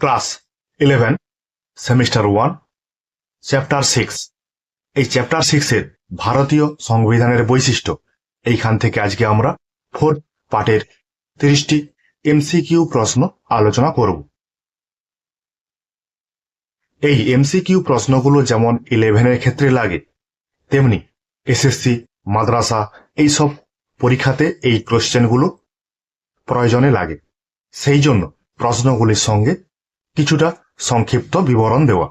Class eleven semester one chapter six এই chapter সিক্সের ভারতীয় সংবিধানের বৈশিষ্ট্য। এইখান থেকে আজকে আমরা ফোর্থ পার্টের তিরিশটি এমসিকিউ প্রশ্ন আলোচনা করব। এই এমসিকিউ প্রশ্নগুলো যেমন ইলেভেনের ক্ষেত্রে লাগে, তেমনি এসএসসি মাদ্রাসা এইসব পরীক্ষাতে এই কোশ্চেনগুলো প্রয়োজনে লাগে। সেই জন্য প্রশ্নগুলির সঙ্গে কিছুটা সংক্ষিপ্ত বিবরণ দেওয়া।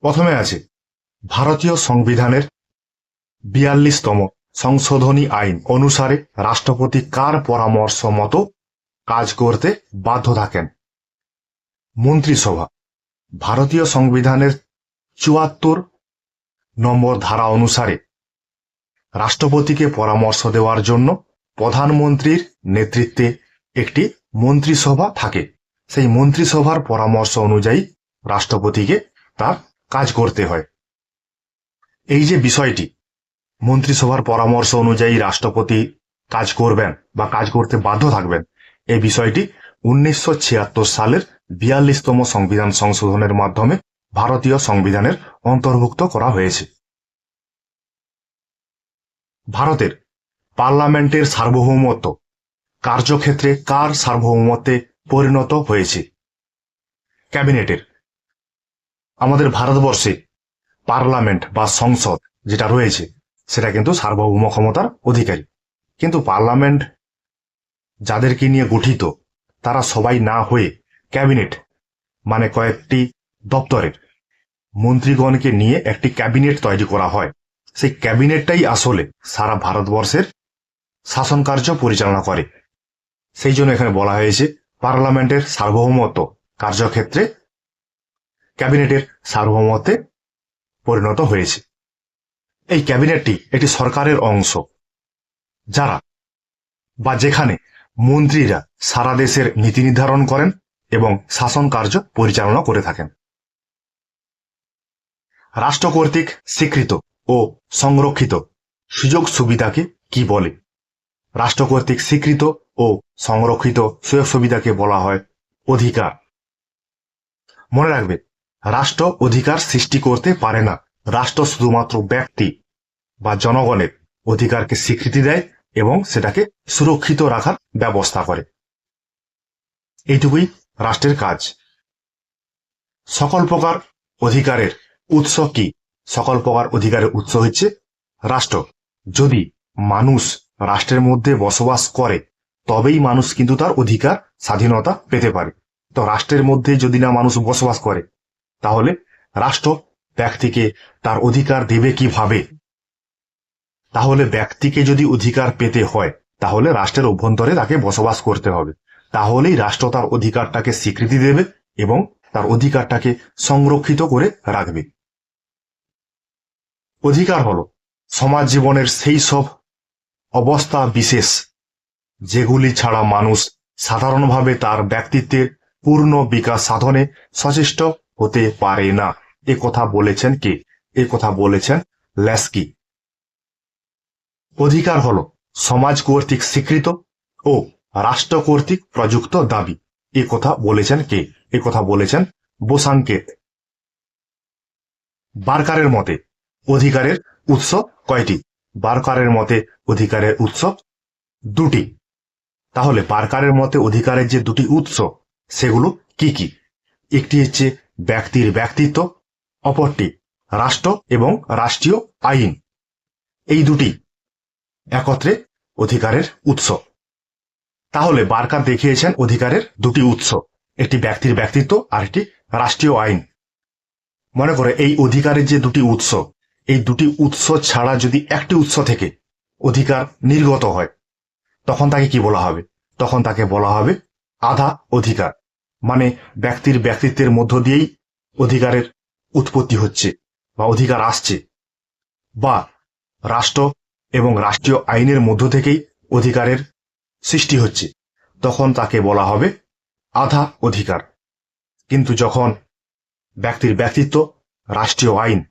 প্রথমে আছে, ভারতীয় সংবিধানের বিয়াল্লিশতম সংশোধনী আইন অনুসারে রাষ্ট্রপতি কার পরামর্শ মতো কাজ করতে বাধ্য থাকেন। মন্ত্রিসভা, ভারতীয় সংবিধানের চুয়াত্তর নম্বর ধারা অনুসারে রাষ্ট্রপতিকে পরামর্শ দেওয়ার জন্য প্রধানমন্ত্রীর নেতৃত্বে একটি মন্ত্রিসভা থাকে। সেই মন্ত্রিসভার পরামর্শ অনুযায়ী রাষ্ট্রপতিকে তার কাজ করতে হয়। এই যে বিষয়টি, মন্ত্রিসভার পরামর্শ অনুযায়ী রাষ্ট্রপতি কাজ করবেন বা কাজ করতে বাধ্য থাকবেন, এই বিষয়টি উনিশশো ছিয়াত্তর সালের বিয়াল্লিশতম সংবিধান সংশোধনের মাধ্যমে ভারতীয় সংবিধানের অন্তর্ভুক্ত করা হয়েছে। ভারতের পার্লামেন্টের সার্বভৌমত্ব কার্যক্ষেত্রে কার সার্বভৌমত্বে পরিণত হয়েছে। ক্যাবিনেটের, আমাদের ভারতবর্ষে পার্লামেন্ট বা সংসদ যেটা রয়েছে, সেটা কিন্তু সার্বভৌম ক্ষমতার অধিকারী। কিন্তু পার্লামেন্ট যাদেরকে নিয়ে গঠিত, তারা সবাই না হয়ে ক্যাবিনেট মানে কয়েকটি দপ্তরের মন্ত্রীগণকে নিয়ে একটি ক্যাবিনেট তৈরি করা হয়। সেই ক্যাবিনেটটাই আসলে সারা ভারতবর্ষের শাসন কার্য পরিচালনা করে। সেই জন্য এখানে বলা হয়েছে পার্লামেন্টের সার্বভৌমত্ব কার্যক্ষেত্রে ক্যাবিনেটের সার্বভৌমত্বে পরিণত হয়েছে। এই ক্যাবিনেটটি একটি সরকারের অংশ, যারা বা যেখানে মন্ত্রীরা সারা দেশের নীতি নির্ধারণ করেন এবং শাসন কার্য পরিচালনা করে থাকেন। রাষ্ট্র কর্তৃক স্বীকৃত ও সংরক্ষিত সুযোগ সুবিধাকে কি বলে? রাষ্ট্র কর্তৃক স্বীকৃত ও সংরক্ষিত সুযোগ সুবিধাকে বলা হয় অধিকার। মনে রাখবে, রাষ্ট্র অধিকার সৃষ্টি করতে পারে না। রাষ্ট্র শুধুমাত্র ব্যক্তি বা জনগণের অধিকারকে স্বীকৃতি দেয় এবং সেটাকে সুরক্ষিত রাখার ব্যবস্থা করে। এইটুকুই রাষ্ট্রের কাজ। সকল প্রকার অধিকারের উৎস কি? সকল প্রকার অধিকারের উৎস হচ্ছে রাষ্ট্র। যদি মানুষ রাষ্ট্রের মধ্যে বসবাস করে তবেই মানুষ কিন্তু তার অধিকার, স্বাধীনতা পেতে পারে। তো রাষ্ট্রের মধ্যে যদি না মানুষ বসবাস করে, তাহলে রাষ্ট্র ব্যক্তিকে তার অধিকার দেবে কীভাবে? তাহলে ব্যক্তিকে যদি অধিকার পেতে হয়, তাহলে রাষ্ট্রের অভ্যন্তরে তাকে বসবাস করতে হবে। তাহলেই রাষ্ট্র তার অধিকারটাকে স্বীকৃতি দেবে এবং তার অধিকারটাকে সংরক্ষিত করে রাখবে। অধিকার হল সমাজ জীবনের সেই সব অবস্থা বিশেষ যেগুলি ছাড়া মানুষ সাধারণভাবে তার ব্যক্তিত্বের পূর্ণ বিকাশ সাধনে সচেষ্ট হতে পারে না। এ কথা বলেছেন কে? এ কথা বলেছেন ল্যাস্কি। অধিকার হল সমাজ কর্তৃক স্বীকৃত ও রাষ্ট্র কর্তৃক প্রযুক্ত দাবি। এ কথা বলেছেন কে? এ কথা বলেছেন বোসাঙ্কেত বারকারের মতে অধিকারের উৎস কয়টি? বারকারের মতে অধিকারের উৎস দুটি। তাহলে বারকারের মতে অধিকারের যে দুটি উৎস, সেগুলো কি কি? একটি হচ্ছে ব্যক্তির ব্যক্তিত্ব, অপরটি রাষ্ট্র এবং রাষ্ট্রীয় আইন। এই দুটি একত্রে অধিকারের উৎস। তাহলে বারকার দেখিয়েছেন অধিকারের দুটি উৎস, একটি ব্যক্তির ব্যক্তিত্ব আর একটি রাষ্ট্রীয় আইন। মনে করে এই অধিকারের যে দুটি উৎস, এই দুটি উৎস ছাড়া যদি একটি উৎস থেকে অধিকার নির্গত হয়, তখন তাকে কি বলা হবে? তখন তাকে বলা হবে আধা অধিকার। মানে ব্যক্তির ব্যক্তিত্বের মধ্য দিয়েই অধিকারের উৎপত্তি হচ্ছে বা অধিকার আসছে বা রাষ্ট্র এবং রাষ্ট্রীয় আইনের মধ্য থেকেই অধিকারের সৃষ্টি হচ্ছে। তখন তাকে বলা হবে আধা অধিকার। কিন্তু যখন ব্যক্তির ব্যক্তিত্ব, রাষ্ট্রীয় আইন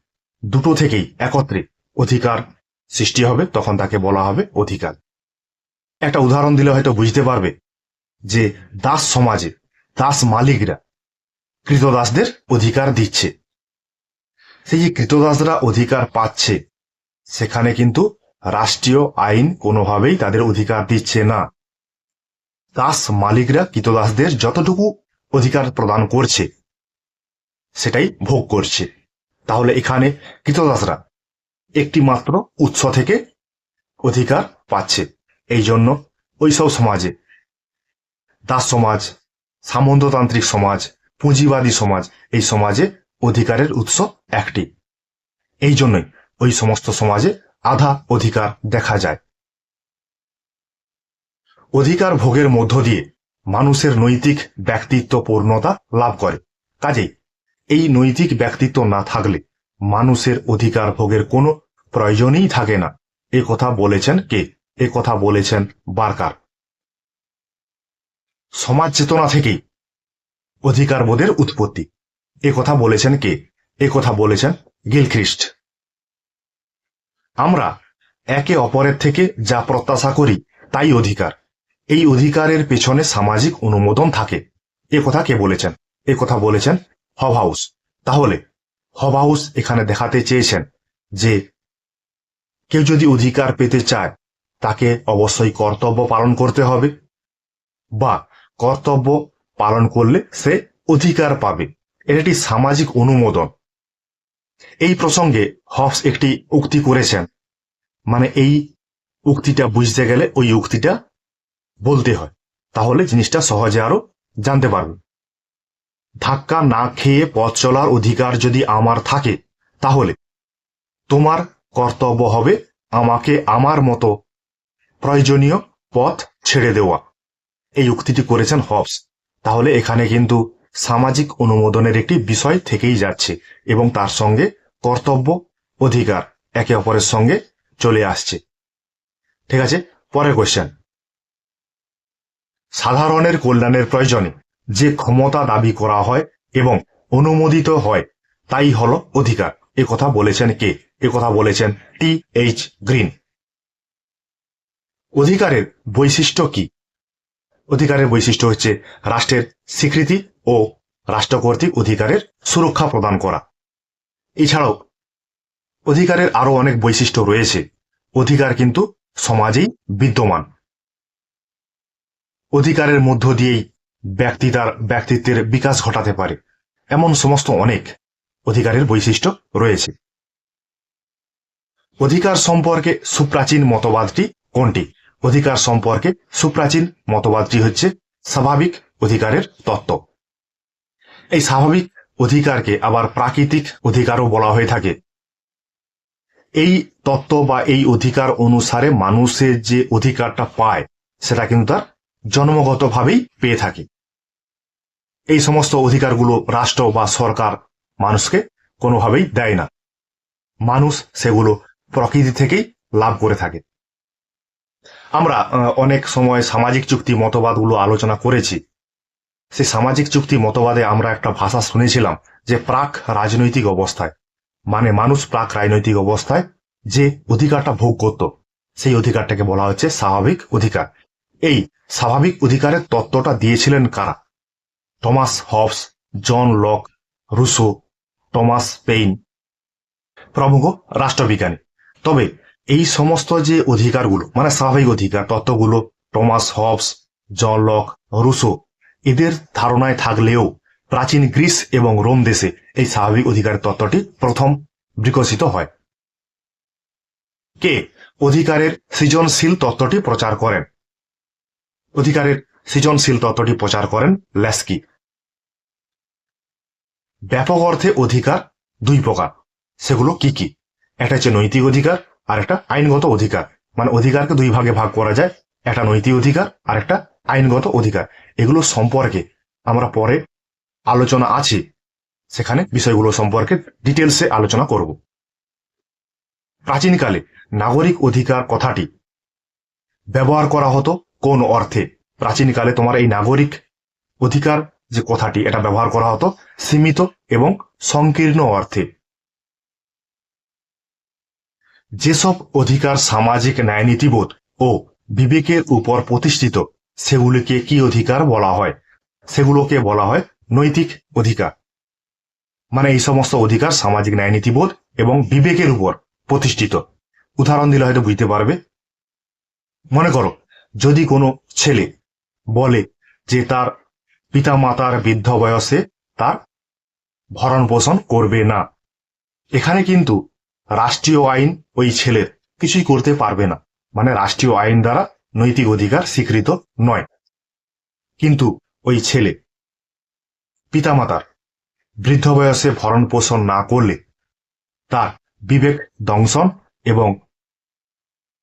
দুটো থেকেই একত্রে অধিকার সৃষ্টি হবে, তখন তাকে বলা হবে অধিকার। একটা উদাহরণ দিলে হয়তো বুঝতে পারবে যে দাস সমাজে, দাস মালিকরা কৃতদাসদের অধিকার দিচ্ছে। সেই যে কৃতদাসরা অধিকার পাচ্ছে, সেখানে কিন্তু রাষ্ট্রীয় আইন কোনোভাবেই তাদের অধিকার দিচ্ছে না। দাস মালিকরা কৃতদাসদের যতটুকু অধিকার প্রদান করছে, সেটাই ভোগ করছে। তাহলে এখানে কৃতদাসরা একটি মাত্র উৎস থেকে অধিকার পাচ্ছে। এই জন্য ওইসব সমাজে, দাস সমাজ, সামন্ততান্ত্রিক সমাজ, পুঁজিবাদী সমাজ, এই সমাজে অধিকারের উৎস একটি। এই জন্যই ওই সমস্ত সমাজে আধা অধিকার দেখা যায়। অধিকার ভোগের মধ্য দিয়ে মানুষের নৈতিক ব্যক্তিত্ব পূর্ণতা লাভ করে। কাজেই এই নৈতিক ব্যক্তিত্ব না থাকলে মানুষের অধিকার ভোগের কোনো প্রয়োজনই থাকে না। এ কথা বলেছেন কে? এ কথা বলেছেন বারকার। সমাজ চেতনা থেকেই অধিকারবোধের উৎপত্তি। এ কথা বলেছেন কে? এ কথা বলেছেন গিলখ্রিস্ট। আমরা একে অপরের থেকে যা প্রত্যাশা করি তাই অধিকার। এই অধিকারের পেছনে সামাজিক অনুমোদন থাকে। এ কথা কে বলেছেন? এ কথা বলেছেন হবহাউস তাহলে হবহাউস এখানে দেখাতে চেয়েছেন যে কেউ যদি অধিকার পেতে চায় তাকে অবশ্যই কর্তব্য পালন করতে হবে বা কর্তব্য পালন করলে সে অধিকার পাবে। এটি সামাজিক অনুমোদন। এই প্রসঙ্গে হবস একটি উক্তি করেছেন। মানে এই উক্তিটা বুঝতে গেলে ওই উক্তিটা বলতে হয়। তাহলে জিনিসটা সহজে আরও জানতে পারবে। ধাক্কা না খেয়ে পথ চলার অধিকার যদি আমার থাকে, তাহলে তোমার কর্তব্য হবে আমাকে আমার মতো প্রয়োজনীয় পথ ছেড়ে দেওয়া। এই উক্তিটি করেছেন হবস। তাহলে এখানে কিন্তু সামাজিক অনুমোদনের একটি বিষয় থেকেই যাচ্ছে এবং তার সঙ্গে কর্তব্য, অধিকার একে অপরের সঙ্গে চলে আসছে। ঠিক আছে? পরের কোয়েশ্চেন সাধারণের কল্যাণের প্রয়োজনে যে ক্ষমতা দাবি করা হয় এবং অনুমোদিত হয়, তাই হল অধিকার। এ কথা বলেছেন কে? এ কথা বলেছেন টি এইচ গ্রিন। অধিকারের বৈশিষ্ট্য কি? অধিকারের বৈশিষ্ট্য হচ্ছে রাষ্ট্রের স্বীকৃতি ও রাষ্ট্র কর্তৃক অধিকারের সুরক্ষা প্রদান করা। এছাড়াও, অধিকারের আরও অনেক বৈশিষ্ট্য রয়েছে। অধিকার কিন্তু সমাজেই বিদ্যমান। অধিকারের মধ্য দিয়েই ব্যক্তি তার ব্যক্তিত্বের বিকাশ ঘটাতে পারে, এমন সমস্ত অনেক অধিকারের বৈশিষ্ট্য রয়েছে। অধিকার সম্পর্কে সুপ্রাচীন মতবাদটি কোনটি? অধিকার সম্পর্কে সুপ্রাচীন মতবাদটি হচ্ছে স্বাভাবিক অধিকারের তত্ত্ব। এই স্বাভাবিক অধিকারকে আবার প্রাকৃতিক অধিকারও বলা হয়ে থাকে। এই তত্ত্ব বা এই অধিকার অনুসারে মানুষের যে অধিকারটা পায়, সেটা কিন্তু তার জন্মগতভাবেই পেয়ে থাকে। এই সমস্ত অধিকারগুলো রাষ্ট্র বা সরকার মানুষকে কোনোভাবেই দেয় না। মানুষ সেগুলো প্রকৃতি থেকেই লাভ করে থাকে। আমরা অনেক সময় সামাজিক চুক্তি মতবাদগুলো আলোচনা করেছি। সেই সামাজিক চুক্তি মতবাদে আমরা একটা ভাষা শুনেছিলাম যে প্রাক রাজনৈতিক অবস্থায় মানে মানুষ প্রাক রাজনৈতিক অবস্থায় যে অধিকারটা ভোগ করত, সেই অধিকারটাকে বলা হচ্ছে স্বাভাবিক অধিকার। এই স্বাভাবিক অধিকারের তত্ত্বটা দিয়েছিলেন কারা? Thomas Hobbes, John Locke Rousseau Thomas Paine, প্রমুখ রাষ্ট্রবিজ্ঞানী। তবে এই সমস্ত যে অধিকারগুলো মানে স্বাভাবিক অধিকার, তত্ত্বগুলো, Thomas, Hobbes John Locke Rousseau এদের ধারণায় থাকলেও প্রাচীন গ্রিস এবং রোম দেশে এই স্বাভাবিক অধিকারের তত্ত্বটি প্রথম বিকশিত হয়। কে? অধিকারের সৃজনশীল তত্ত্বটি প্রচার করেন। অধিকারের সৃজনশীল তত্ত্বটি প্রচার করেন ল্যাস্কি। ব্যাপক অর্থে অধিকার দুই প্রকার। সেগুলো কি কি? একটা হচ্ছে নৈতিক অধিকার আর একটা আইনগত অধিকার। মানে অধিকারকে দুই ভাগে ভাগ করা যায়, একটা নৈতিক অধিকার আর একটা আইনগত অধিকার। এগুলো সম্পর্কে আমরা পরে আলোচনা আছে, সেখানে বিষয়গুলো সম্পর্কে ডিটেলসে আলোচনা করব। প্রাচীনকালে নাগরিক অধিকার কথাটি ব্যবহার করা হতো কোন অর্থে? প্রাচীনকালে তোমার এই নাগরিক অধিকার যে কথাটি, এটা ব্যবহার করা হতো সীমিত এবং সংকীর্ণ অর্থে। যেসব অধিকার সামাজিক ন্যায়নীতিবোধ ও বিবেকের উপর প্রতিষ্ঠিত, সেগুলিকে কি অধিকার বলা হয়? সেগুলোকে বলা হয় নৈতিক অধিকার। মানে এই সমস্ত অধিকার সামাজিক ন্যায় নীতিবোধ এবং বিবেকের উপর প্রতিষ্ঠিত। উদাহরণ দিলে হয়তো বুঝতে পারবে। মনে করো, যদি কোনো ছেলে বলে যে তার পিতা মাতার বৃদ্ধ বয়সে তার ভরণ পোষণ করবে না, এখানে কিন্তু রাষ্ট্রীয় আইন ওই ছেলের কিছুই করতে পারবে না। মানে রাষ্ট্রীয় আইন দ্বারা নৈতিক অধিকার স্বীকৃত নয়। কিন্তু ওই ছেলে, পিতামাতার বৃদ্ধ বয়সে ভরণ পোষণ না করলে তার বিবেক দংশন এবং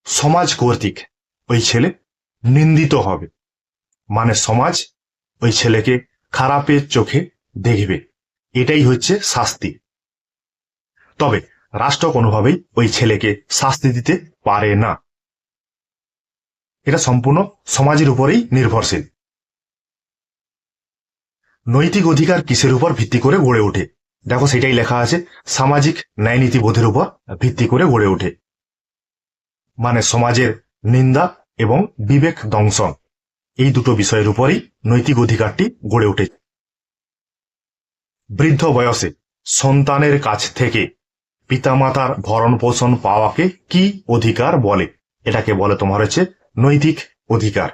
সমাজ কর্তৃক ওই ছেলে নিন্দিত হবে। মানে সমাজ ওই ছেলেকে খারাপের চোখে দেখবে। এটাই হচ্ছে শাস্তি। তবে রাষ্ট্র কোনোভাবেই ওই ছেলেকে শাস্তি দিতে পারে না। এটা সম্পূর্ণ সমাজের উপরেই নির্ভরশীল। নৈতিক অধিকার কিসের উপর ভিত্তি করে গড়ে ওঠে? দেখো সেটাই লেখা আছে, সামাজিক ন্যায় নীতিবোধের উপর ভিত্তি করে গড়ে ওঠে। মানে সমাজের নিন্দা এবং বিবেক দংশন, এই দুটো বিষয়ের উপরই নৈতিক অধিকারটি গড়ে ওঠে। বৃদ্ধ বয়সে সন্তানের কাছ থেকে পিতামাতার ভরণ পোষণ পাওয়াকে কি অধিকার বলে? এটাকে বলে তোমার হচ্ছে নৈতিক অধিকার।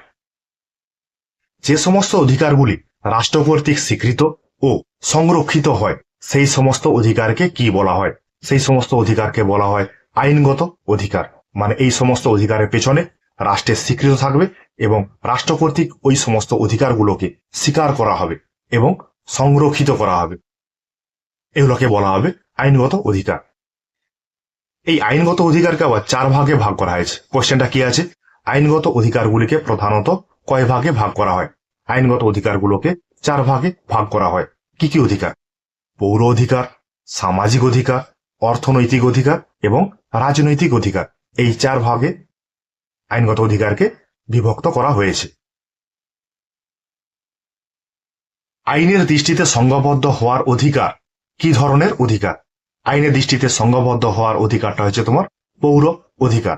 যে সমস্ত অধিকারগুলি রাষ্ট্র কর্তৃক স্বীকৃত ও সংরক্ষিত হয়, সেই সমস্ত অধিকারকে কি বলা হয়? সেই সমস্ত অধিকারকে বলা হয় আইনগত অধিকার। মানে এই সমস্ত অধিকারের পেছনে রাষ্ট্রের স্বীকৃত থাকবে এবং রাষ্ট্র কর্তৃক ওই সমস্ত অধিকারগুলোকে স্বীকার করা হবে এবং সংরক্ষিত করা হবে। এগুলোকে বলা হবে আইনগত অধিকার। এই আইনগত অধিকারকে আবার চার ভাগে ভাগ করা হয়েছে। কোশ্চেনটা কি আছে? আইনগত অধিকারগুলিকে প্রধানত কয় ভাগে ভাগ করা হয়? আইনগত অধিকারগুলোকে চার ভাগে ভাগ করা হয়। কি কি অধিকার? পৌর অধিকার, সামাজিক অধিকার, অর্থনৈতিক অধিকার এবং রাজনৈতিক অধিকার। এই চার ভাগে আইনগত অধিকারকে বিভক্ত করা হয়েছে। আইনের দৃষ্টিতে সংঘবদ্ধ হওয়ার অধিকার কি ধরনের অধিকার? আইনের দৃষ্টিতে সংঘবদ্ধ হওয়ার অধিকারটা হচ্ছে তোমার পৌর অধিকার।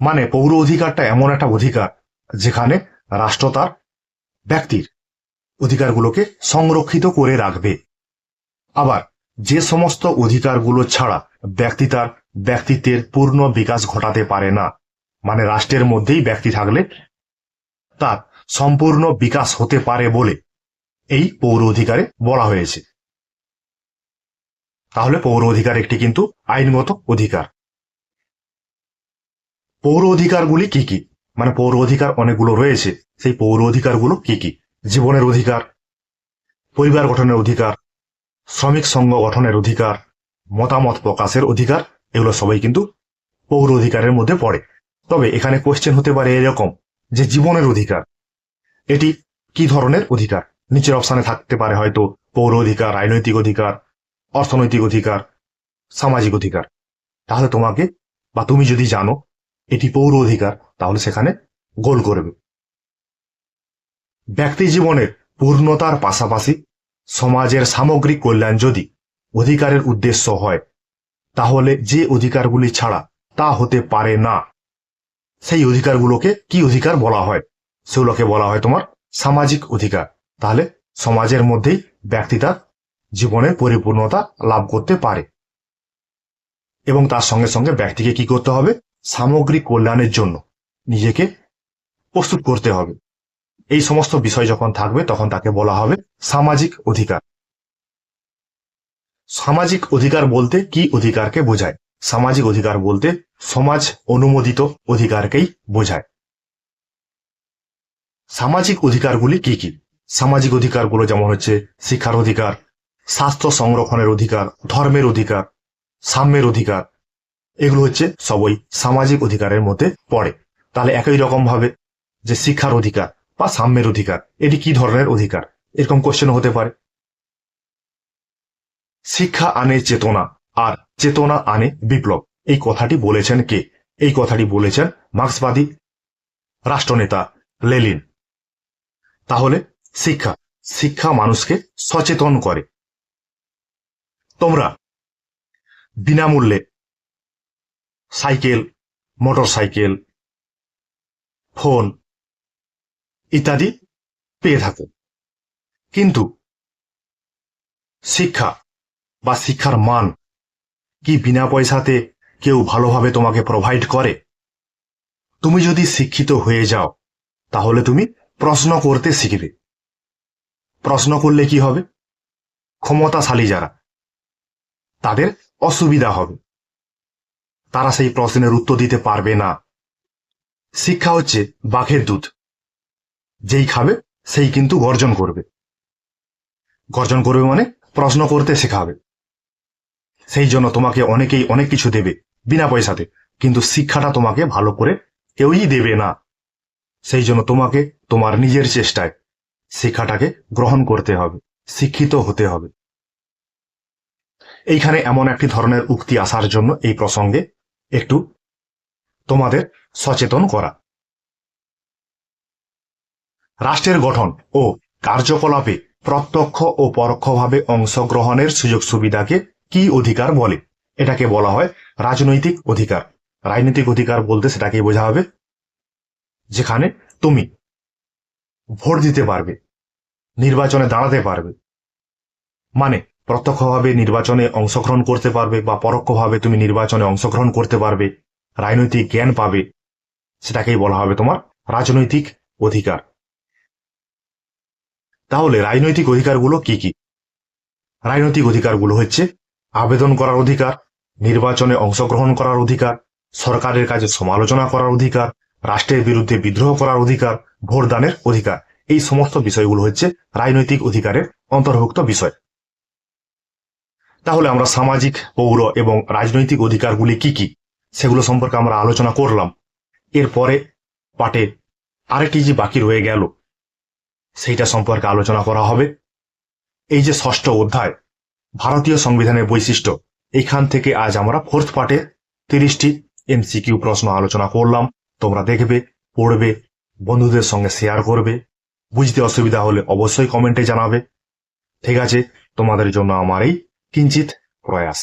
মানে পৌর অধিকারটা এমন একটা অধিকার যেখানে রাষ্ট্র তার ব্যক্তির অধিকারগুলোকে সংরক্ষিত করে রাখবে। আবার যে সমস্ত অধিকারগুলো ছাড়া ব্যক্তি তার ব্যক্তিত্বের পূর্ণ বিকাশ ঘটাতে পারে না মানে রাষ্ট্রের মধ্যেই ব্যক্তি থাকলে তার সম্পূর্ণ বিকাশ হতে পারে বলে এই পৌর অধিকারে বলা হয়েছে। তাহলে পৌর অধিকার একটি কিন্তু আইনগত অধিকার। পৌর অধিকারগুলি কি কি? মানে পৌর অধিকার অনেকগুলো রয়েছে, সেই পৌর অধিকারগুলো কি কি? জীবনের অধিকার, পরিবার গঠনের অধিকার, শ্রমিক সংঘ গঠনের অধিকার, মতামত প্রকাশের অধিকার, এগুলো সবাই কিন্তু পৌর অধিকারের মধ্যে পড়ে। তবে এখানে কোশ্চেন হতে পারে এরকম যে জীবনের অধিকার, এটি কি ধরনের অধিকার? নিচের অপশানে থাকতে পারে হয়তো পৌর অধিকার, রাজনৈতিক অধিকার অর্থনৈতিক অধিকার, সামাজিক অধিকার। তাহলে তোমাকে বা তুমি যদি জানো এটি পৌর অধিকার, তাহলে সেখানে গোল করবে। ব্যক্তি জীবনের পূর্ণতার পাশাপাশি সমাজের সামগ্রিক কল্যাণ যদি অধিকারের উদ্দেশ্য হয়, তাহলে যে অধিকারগুলি ছাড়া তা হতে পারে না। সেই অধিকারগুলোকে কি অধিকার বলা হয়? সেগুলোকে বলা হয় তোমার সামাজিক অধিকার। তাহলে সমাজের মধ্যেই ব্যক্তি তার জীবনের পরিপূর্ণতা লাভ করতে পারে। এবং তার সঙ্গে সঙ্গে ব্যক্তিকে কি করতে হবে? সামগ্রিক কল্যাণের জন্য নিজেকে প্রস্তুত করতে হবে। এই সমস্ত বিষয় যখন থাকবে, তখন তাকে বলা হবে সামাজিক অধিকার। সামাজিক অধিকার বলতে কি অধিকারকে বোঝায়? সামাজিক অধিকার বলতে সমাজ অনুমোদিত অধিকারকেই বোঝায়। সামাজিক অধিকারগুলি কি কি? সামাজিক অধিকারগুলো যেমন হচ্ছে শিক্ষার অধিকার স্বাস্থ্য সংরক্ষণের অধিকার, ধর্মের অধিকার, সাম্যের অধিকার, এগুলো হচ্ছে সবই সামাজিক অধিকারের মধ্যে পড়ে। তাহলে একই রকম ভাবে যে শিক্ষার অধিকার বা সাম্যের অধিকার, এটি কি ধরনের অধিকার? এরকম কোশ্চেন হতে পারে। শিক্ষা আনে চেতনা, আর চেতনা আনে বিপ্লব। এই কথাটি বলেছেন কে? এই কথাটি বলেছেন মার্ক্সবাদী রাষ্ট্রনেতা লেলিন তাহলে শিক্ষা শিক্ষা মানুষকে সচেতন করে। তোমরা বিনামূল্যে সাইকেল মোটর সাইকেল ফোন ইত্যাদি পেয়ে থাকো। কিন্তু শিক্ষা বা শিক্ষার মান কি বিনা পয়সাতে কেউ ভালোভাবে তোমাকে প্রোভাইড করে? তুমি যদি শিক্ষিত হয়ে যাও, তাহলে তুমি প্রশ্ন করতে শিখবে। প্রশ্ন করলে কি হবে? ক্ষমতাশালী যারা তাদের অসুবিধা হবে। তারা সেই প্রশ্নের উত্তর দিতে পারবে না। শিক্ষা হচ্ছে বাঘের দুধ। যেই খাবে, সেই কিন্তু গর্জন করবে। গর্জন করবে মানে প্রশ্ন করতে শেখাবে। সেই জন্য তোমাকে অনেকেই অনেক কিছু দেবে বিনা পয়সাতে, কিন্তু শিক্ষাটা তোমাকে ভালো করে কেউই দেবে না। সেই জন্য তোমাকে তোমার নিজের চেষ্টায় শিক্ষাটাকে গ্রহণ করতে হবে, শিক্ষিত হতে হবে। এইখানে এমন একটি ধরনের উক্তি আসার জন্য এই প্রসঙ্গে একটু তোমাদের সচেতন করা। রাষ্ট্রের গঠন ও কার্যকলাপে প্রত্যক্ষ ও পরোক্ষভাবে অংশগ্রহণের সুযোগ সুবিধাকে কি অধিকার বলে? এটাকে বলা হয় রাজনৈতিক অধিকার। রাজনৈতিক অধিকার বলতে সেটাকেই বোঝা হবে, যেখানে তুমি ভোট দিতে পারবে, নির্বাচনে দাঁড়াতে পারবে। মানে প্রত্যক্ষভাবে নির্বাচনে অংশগ্রহণ করতে পারবে বা পরোক্ষভাবে তুমি নির্বাচনে অংশগ্রহণ করতে পারবে, রাজনৈতিক জ্ঞান পাবে, সেটাকেই বলা হবে তোমার রাজনৈতিক অধিকার। তাহলে রাজনৈতিক অধিকারগুলো কি কি? রাজনৈতিক অধিকারগুলো হচ্ছে আবেদন করার অধিকার, নির্বাচনে অংশগ্রহণ করার অধিকার, সরকারের কাজে সমালোচনা করার অধিকার, রাষ্ট্রের বিরুদ্ধে বিদ্রোহ করার অধিকার, ভোটদানের অধিকার। এই সমস্ত বিষয়গুলো হচ্ছে রাজনৈতিক অধিকারের অন্তর্ভুক্ত বিষয়। তাহলে আমরা সামাজিক, পৌর এবং রাজনৈতিক অধিকারগুলি কি কি? সেগুলো সম্পর্কে আমরা আলোচনা করলাম। এরপরে পাটে আরেকটি যে বাকি রয়ে গেল, সেইটা সম্পর্কে আলোচনা করা হবে। এই যে ষষ্ঠ অধ্যায়, ভারতীয় সংবিধানের বৈশিষ্ট্য এইখান থেকে আজ আমরা ফোর্থ পার্টে তিরিশটি এমসিকিউ প্রশ্ন আলোচনা করলাম। তোমরা দেখবে, পড়বে, বন্ধুদের সঙ্গে শেয়ার করবে। বুঝতে অসুবিধা হলে অবশ্যই কমেন্টে জানাবে। ঠিক আছে, তোমাদের জন্য আমার এই কিঞ্চিত প্রয়াস